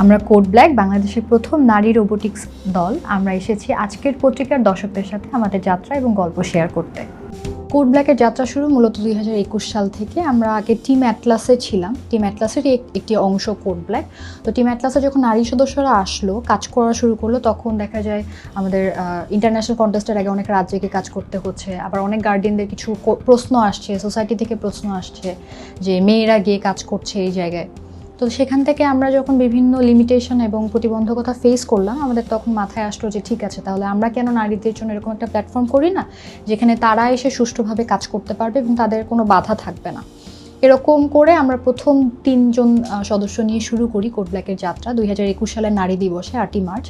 আমরা code black বাংলাদেশের প্রথম নারী রোবোটিক্স দল। আমরা এসেছি আজকের পত্রিকার দর্শকদের সাথে আমাদের যাত্রা এবং গল্প শেয়ার করতে। কোড ব্ল্যাকের যাত্রা শুরু মূলত দুই হাজার একুশ সাল থেকে। আমরা আগে টিম অ্যাটলাসে ছিলাম। টিম অ্যাটলাসেরই এক- একটি অংশ কোড ব্ল্যাক তো টিম অ্যাটলাসে যখন নারী সদস্যরা আসলো, কাজ করা শুরু করল, তখন দেখা যায় আমাদের ইন্টারন্যাশনাল কন্টেস্টের আগে অনেক রাজ্যকে কাজ করতে হচ্ছে। আবার অনেক গার্ডিয়ানদের কিছু প্রশ্ন আসছে সোসাইটি থেকে প্রশ্ন আসছে যে মেয়েরা গিয়ে কাজ করছে এই জায়গায়। তো সেখান থেকে আমরা যখন বিভিন্ন লিমিটেশন এবং প্রতিবন্ধকতা ফেস করলাম, আমাদের তখন মাথায় আসলো যে ঠিক আছে, তাহলে আমরা কেন নারীদের জন্য এরকম একটা প্ল্যাটফর্ম করি না, যেখানে তারা এসে সুষ্ঠুভাবে কাজ করতে পারবে এবং তাদের কোনো বাধা থাকবে না। এরকম করে আমরা প্রথম তিনজন সদস্য নিয়ে শুরু করি কোড ব্ল্যাকের যাত্রা। দুই হাজার একুশ সালের নারী দিবসে, আটই মার্চ।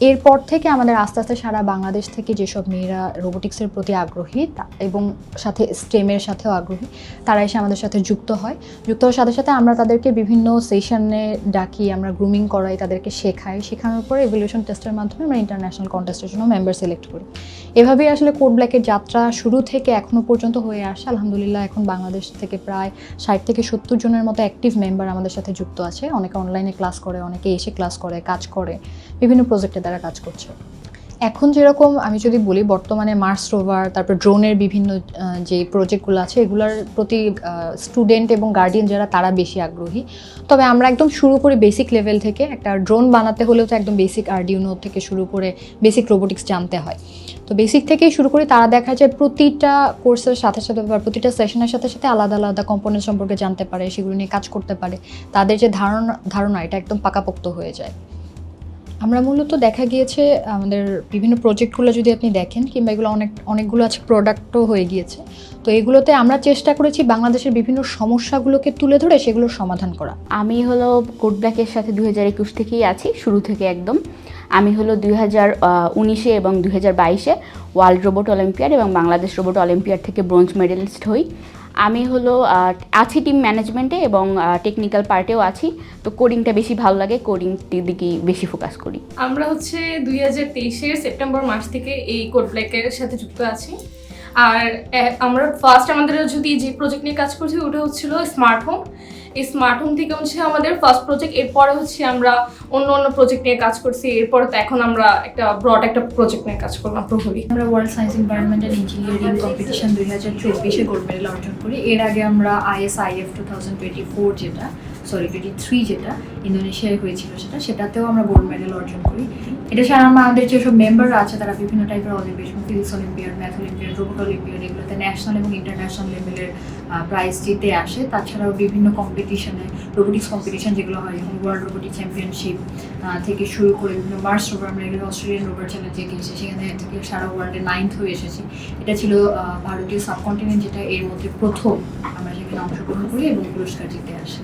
এরপর থেকে আমাদের আস্তে আস্তে সারা বাংলাদেশ থেকে যেসব মেয়েরা রোবোটিক্সের প্রতি আগ্রহী এবং সাথে স্টেমের সাথেও আগ্রহী, তারা এসে আমাদের সাথে যুক্ত হয়। যুক্ত হওয়ার সাথে সাথে আমরা তাদেরকে বিভিন্ন সেশনে ডাকি, আমরা গ্রুমিং করাই, তাদেরকে শেখাই। শেখানোর পরে এভলিউশন টেস্টের মাধ্যমে আমরা ইন্টারন্যাশনাল কন্টেস্টের জন্য মেম্বার সিলেক্ট করি। এভাবেই আসলে কোড ব্ল্যাকের যাত্রা শুরু থেকে এখনও পর্যন্ত হয়ে আসে। আলহামদুলিল্লাহ, এখন বাংলাদেশ থেকে প্রায় ষাট থেকে সত্তর জনের মতো অ্যাক্টিভ মেম্বার আমাদের সাথে যুক্ত আছে। অনেকে অনলাইনে ক্লাস করে, অনেকে এসে ক্লাস করে, কাজ করে, বিভিন্ন প্রজেক্টে তারা কাজ করছে। এখন যেরকম আমি যদি বলি বর্তমানে মার্স রোভার তারপর ড্রোনের বিভিন্ন যে প্রজেক্টগুলো আছে, এগুলোর প্রতি স্টুডেন্ট এবং গার্ডিয়ান যারা, তারা বেশি আগ্রহী। তবে আমরা একদম শুরু করি বেসিক লেভেল থেকে। একটা ড্রোন বানাতে হলেও তো একদম বেসিক আর্ডিউনো থেকে শুরু করে বেসিক রোবোটিক্স জানতে হয়। তো বেসিক থেকেই শুরু করি, তারা দেখা যায় প্রতিটা কোর্সের সাথে সাথে বা প্রতিটা সেশনের সাথে সাথে আলাদা আলাদা কম্পোনেন্ট সম্পর্কে জানতে পারে, সেগুলো নিয়ে কাজ করতে পারে। তাদের যে ধারণা ধারণা, এটা একদম পাকাপোক্ত হয়ে যায়। আমরা মূলত দেখা গিয়েছে, আমাদের বিভিন্ন প্রজেক্টগুলো যদি আপনি দেখেন, কিংবা এগুলো অনেক, অনেকগুলো আছে প্রোডাক্টও হয়ে গিয়েছে। তো এগুলোতে আমরা চেষ্টা করেছি বাংলাদেশের বিভিন্ন সমস্যাগুলোকে তুলে ধরে সেগুলোর সমাধান করা। আমি হলো কোড ব্ল্যাকের সাথে দু হাজার একুশ থেকেই আছি, শুরু থেকে একদম। আমি হলো দুই হাজার উনিশে এবং দুই হাজার বাইশে ওয়ার্ল্ড রোবট অলিম্পিয়াড এবং বাংলাদেশ রোবট অলিম্পিয়াড থেকে ব্রোঞ্জ মেডেলিস্ট হই। আমি হলো আছি টিম ম্যানেজমেন্টে এবং টেকনিক্যাল পার্টেও আছি। তো কোডিংটা বেশি ভালো লাগে কোডিং দিকেই বেশি ফোকাস করি। আমরা হচ্ছে দুই হাজার তেইশের সেপ্টেম্বর মাস থেকে এই কোড ব্ল্যাকের সাথে যুক্ত আছি। আর আমরা ফার্স্ট আমাদের যদি যে প্রজেক্ট নিয়ে কাজ করছি, ওটা হচ্ছিল স্মার্ট হোম এই স্মার্ট হোম থেকে হচ্ছে আমাদের ফার্স্ট প্রজেক্ট এরপরে হচ্ছে আমরা অন্য অন্য প্রজেক্ট নিয়ে কাজ করছি, এরপরে তো এখন আমরা একটা ব্রড একটা প্রজেক্ট নিয়ে কাজ করলাম, প্রহরী। আমরা world science environment and engineering competition দুই হাজার চব্বিশে গোল্ড মেডেল অর্জন করি। এর আগে আমরা ISIF two thousand twenty four যেটা সরি টোয়েন্টি থ্রি যেটা, ইন্দোনেশিয়ায় হয়েছিল সেটা, সেটাতেও আমরা গোল্ড মেডেল অর্জন করি। এটা ছাড়া আমাদের যেসব মেম্বাররা আছে, তারা বিভিন্ন টাইপের olympiad physics olympiad math olympiad robot olympiad এগুলোতে ন্যাশনাল এবং ইন্টারন্যাশনাল লেভেলের প্রাইজ জিতে আসে। তাছাড়াও বিভিন্ন কম্পিটিশনে রোবোটিক্স কম্পিটিশন যেগুলো হয়, যেমন ওয়ার্ল্ড রোবোটিক চ্যাম্পিয়নশিপ থেকে শুরু করে বিভিন্ন মার্স রোভার আমরা এগুলো অস্ট্রেলিয়ান রোভার চ্যালেঞ্জে গিয়েছি সেখানে থেকে সারা ওয়ার্ল্ডে নাইন্থ হয়ে এসেছি। এটা ছিল ভারতীয় সাবকন্টিনেন্ট যেটা এর মধ্যে প্রথম আমরা সেখানে অংশগ্রহণ করি এবং পুরস্কার জিতে আসি।